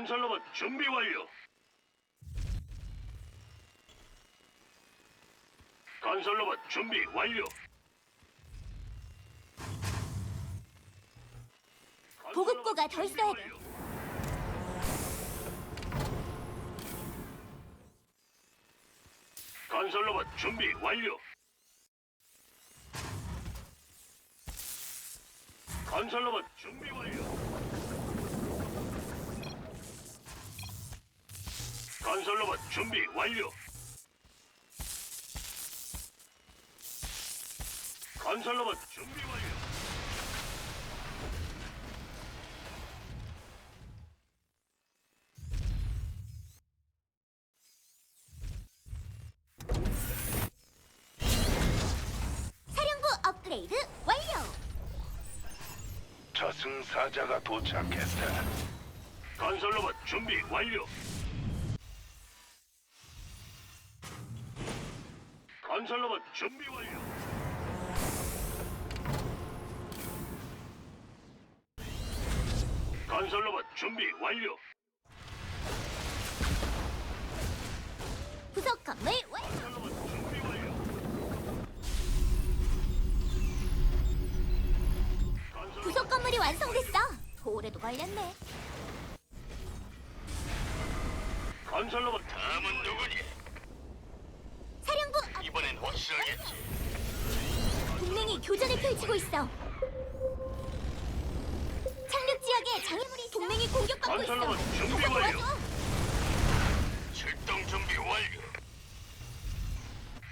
건설로봇 준비 완료. 건설로봇 준비 완료. 보급고가 더 있어야 돼. 건설로봇 준비 완료. 건설로봇 준비 완료. 건설 로봇 준비 완료. 건설 로봇 준비 완료. 사령부 업그레이드 완료. 저승사자가 도착했다. 건설 로봇 준비 완료. 건설로봇 준비 완료. 건설로봇 준비 완료. 부속 건물 완료. 건설로봇 준비 완료. 건설로봇 부속 건물이 완성됐어. 오래도 걸렸네. 건설로봇 다음은 누구니? 확실하겠지. 동맹이 교전을 펼치고 있어. 착륙 지역에 장애물이 있어. 동맹이 공격받고 있어. 건설로봇 준비 완료. 도와줘. 출동 준비 완료.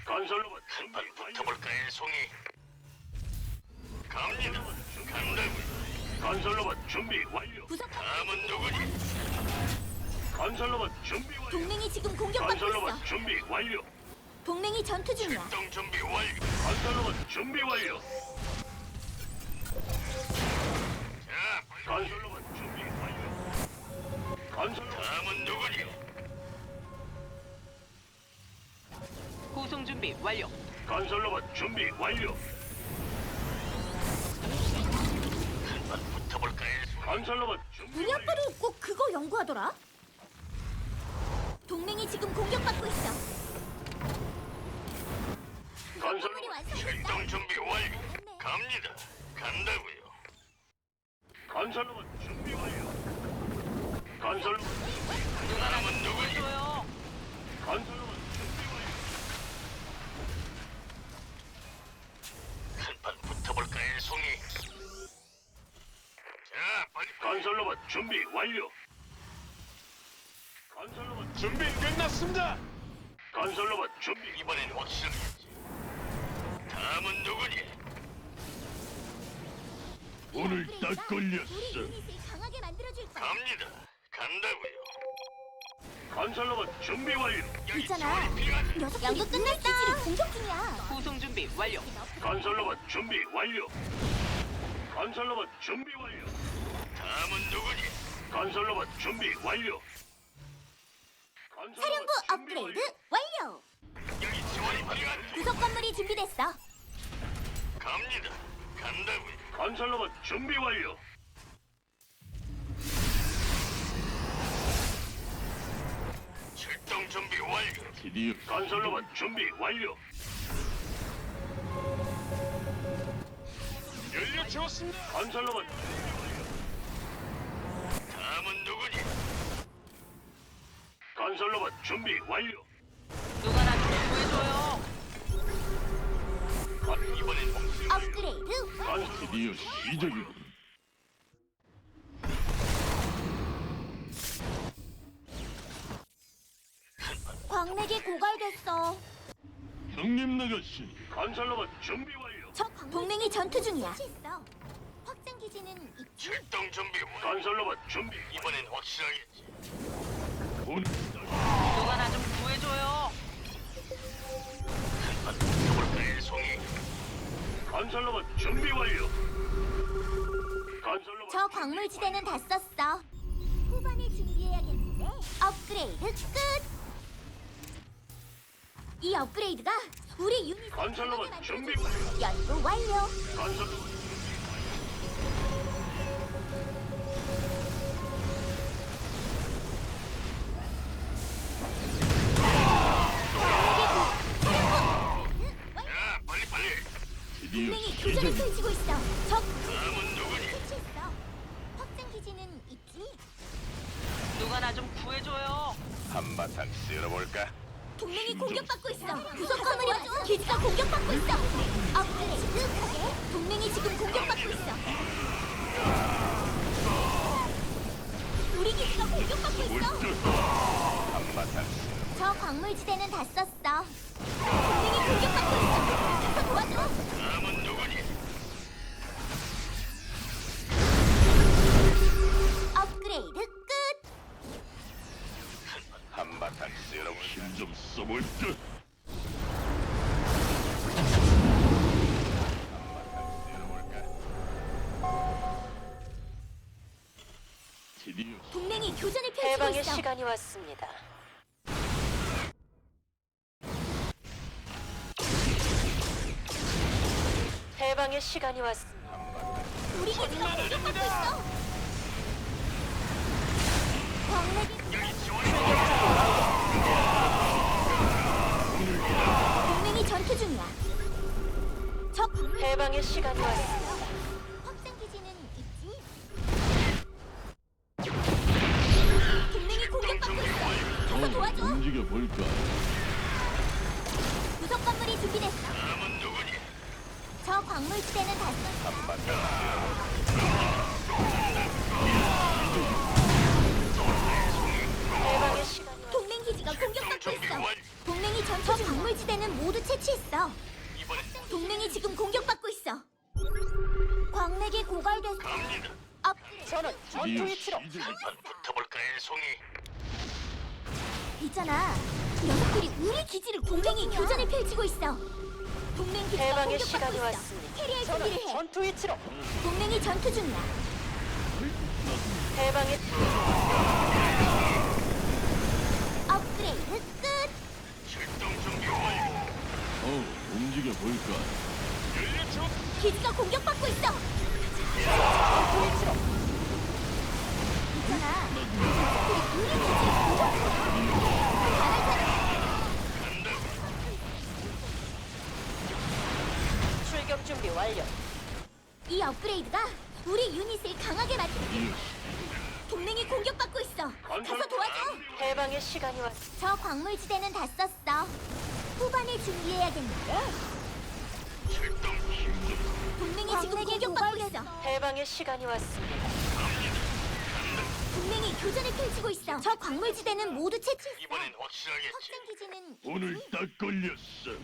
건설로봇 완료. 붙어볼까요, 송이? 갑니다. 간다고요. 건설로봇 준비 완료. 다음은 누구니? 건설로봇 준비 완료. 동맹이 지금 공격받고 있어. 건설로봇 준비 완료. 동맹이 전투 중이야. 출동 준비 완료. 건설로봇 준비 완료. 자, 건설로봇 준비 완료. 건설 다음은 누구니? 구성 준비 완료. 건설로봇 준비 완료. 한번 붙어볼까요? 건설로봇 준비 완료. 아빠도 꼭 그거 연구하더라. 동맹이 지금 공격받고 있어. 건물이 출동 준비 완료. 갑니다. 간다고요. 건설로봇 준비 완료. 건설로봇 다음은 누구니? 줘요. 건설로봇 준비 완료. 한판 붙어볼까요, 송이? 자, 빨리 건설로봇 준비 완료. 건설로봇 준비 끝났습니다. 건설로봇 준비 이번엔 확실하겠지. 다음은 누구니? 오늘 딱 걸렸어. 유닛을 강하게 만들어줄 거야. 갑니다. 간다고요. 건설로봇 준비 완료. 여기 있잖아. 지원이 필요하다. 녀석 연구 끝났어. 공격 중이야. 구성 준비 완료. 건설로봇 준비 완료. 건설로봇 준비 완료. 다음은 누구니? 건설로봇 준비 완료. 사령부 업그레이드 완료. 여기 지원이 필요하다. 부속 건물이 준비됐어. 갑니다. 간다고요. 건설로봇 준비 완료. 출동 준비 완료. 드디어 건설로봇 준비 완료. 연료 채웠습니다. 건설로봇 준비 완료. 다음은 누구니? 건설로봇 준비 완료. 드디어 시작이군. 광맥이 고갈됐어. 형님 나가씨. 건설로봇 준비 완료. 적 동맹이 전투 중이야. 확장 기지는 있지. 출동 준비 완료. 건설로봇 준비. 이번엔 확실하겠지. 오늘 누가 나 좀 구해줘요. 건설로봇 준비 완료. 건설로봇 저 광물지대는 다 썼어. 후반을 준비해야겠는데. 업그레이드 끝. 이 업그레이드가 우리 유닛 건설로봇 준비 완료. 연구 완료. 건설로봇 동맹이 공격받고 있어. 건물이 기지가 공격받고 있어. 업그레이드. 동맹이 지금 공격받고 있어. 우리 기지가 공격받고 있어. 저 광물지대는 다 썼어. 좀 써볼까? 드디어 동맹이 교전을 펼치고 해방의 있어. 시간이 왔습니다. 해방의 시간이 왔습니다. 우리 기지가 공격받고 있어. 해방의 시간이 왔습니다. 확장 기지는 있지? 동맹이 공격받고 있어. 가서 도와줘. 움직여 볼까? 구석 건물이 준비됐어. 남은 누구니? 저 광물 지대는 다 썼어. 해방의 시간이 왔습니다. 동맹 기지가 공격받고 있어. 완. 동맹이 전투 중 광물 지대는 모두 채취했어. 동맹이 지금 공격받고 있어. 광맥이 고갈됐어. 갑니다. 업그레이드. 저는 전투 위치로 시작이군. 붙어볼까 송이? 있잖아. 녀석들이 우리 기지를 동맹이 교전을 펼치고 있어. 동맹 기지가 해방의 공격받고 시간이 있어. 왔습니다. 캐리할 저는 준비를 해. 전투 위치로 동맹이 전투 중이야. 해방의 움직여 볼까? 기지가 공격받고 있어. 있잖아. 우리 공격해. 출격 준비 완료. 이 업그레이드가 우리 유닛을 강하게 만들. 동맹이 공격받고 있어. 가서 도와줘. 해방의 시간이 왔습니다. 저 광물지대는 다 썼어. 후반을 준비해야겠는데. 동맹이 지금 공격받고 있어. 해방의 시간이 왔습니다. 동맹이 교전을 펼치고 있어. 저 광물지대는 모두 채취했어. 이번엔 확실하겠지. 확장 기지는 오늘 딱 걸렸어.